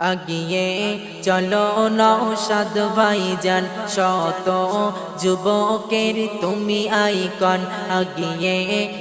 আগিয়ে চলো নৌসাদ ভাইজান শত যুবকের তুমি আইকন। আগিয়ে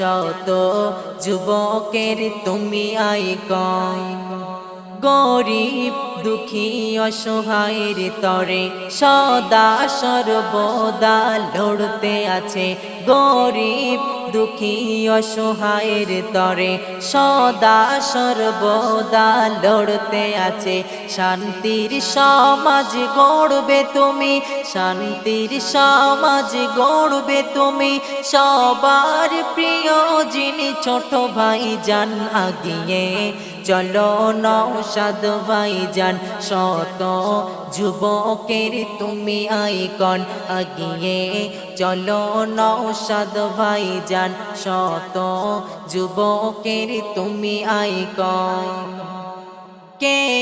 শত যুবকের তুমি আইকন। গরিব, দুঃখী, অসহায়ের তরে সদা সর্বদা লড়তে আছে। গরিব, দুঃখী, অসহায়ের তরে সদা সর্বদা লড়তে আছে। শান্তির সমাজ গড়বে তুমি, শান্তির সমাজ গড়বে তুমি। সবার প্রিয় যিনি ছোট ভাই যান আগিয়ে চলো নৌসাদ ভাই যান শত যুবকের তুমি আইকন। আগিয়ে চলো নৌসাদ ভাই যান শত যুবকের তুমি আইকন।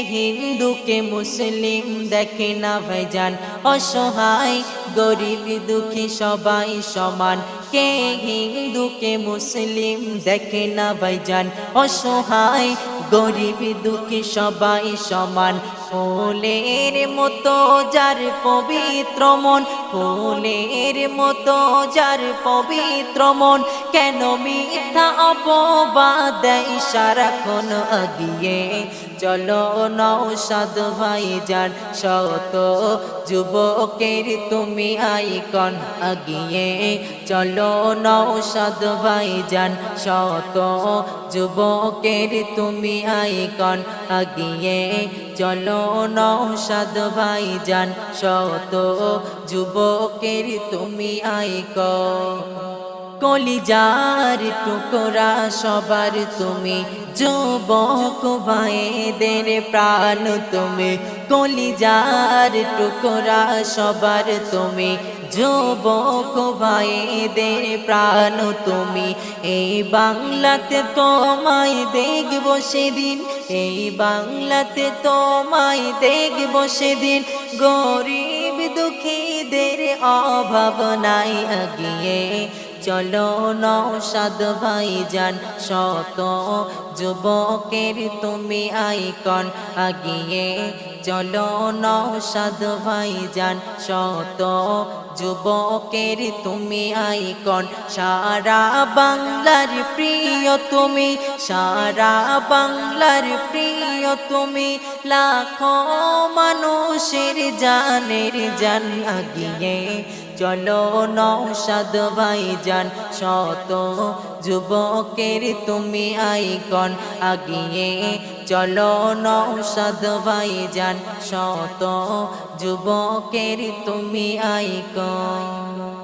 কে হিন্দু কে মুসলিম দেখে না ভাইজান অসহায়, গরিব, দুঃখী সবাই সমান। কে হিন্দুকে মুসলিম দেখে না ভাইজান অসহায়, গরিব, দুঃখী সবাই সমান। ফুলের মতো যার পবিত্র মন ফুলের মতো যার পবিত্র মন, কেন মিথ্যা অপবাদ সারাক্ষণ আগিয়ে? চলো নৌসাদ ভাই যান, শত যুবকের তুমি আইকন আগিয়ে। চলো নৌসাদ ভাই যান, শত যুবকের তুমি আইকন আগিয়ে। চলো নৌসাদ ভাই যান, শত যুবকের তুমি আইকন কলিজার টুকরা সবার তুমি, যুবক ভাইদের প্রাণ তুমি। কলিজার টুকরা সবার তুমি, যুবক ভাইদের প্রাণ তুমি। এই বাংলাতে তোমায় দেখব সেদিন, এই বাংলাতে তোমায় দেখব সেদিন। গরিব দুঃখীদের অভাব নাই আগিয়ে। চলো নৌসাদ ভাই যান শত যুবকের তুমি আইকন। আগিয়ে চলো নৌসাদ ভাই যান শত যুবকের তুমি আইকন। সারা বাংলার প্রিয় তুমি, সারা বাংলার প্রিয় তুমি, লাখো মানুষের জানের জান। আগিয়ে চলো নৌসাদ ভাই যান শত যুবকের তুমি আইকন আগিয়ে। চলো নৌসাদ ভাই যান শত যুবকের তুমি আইকন।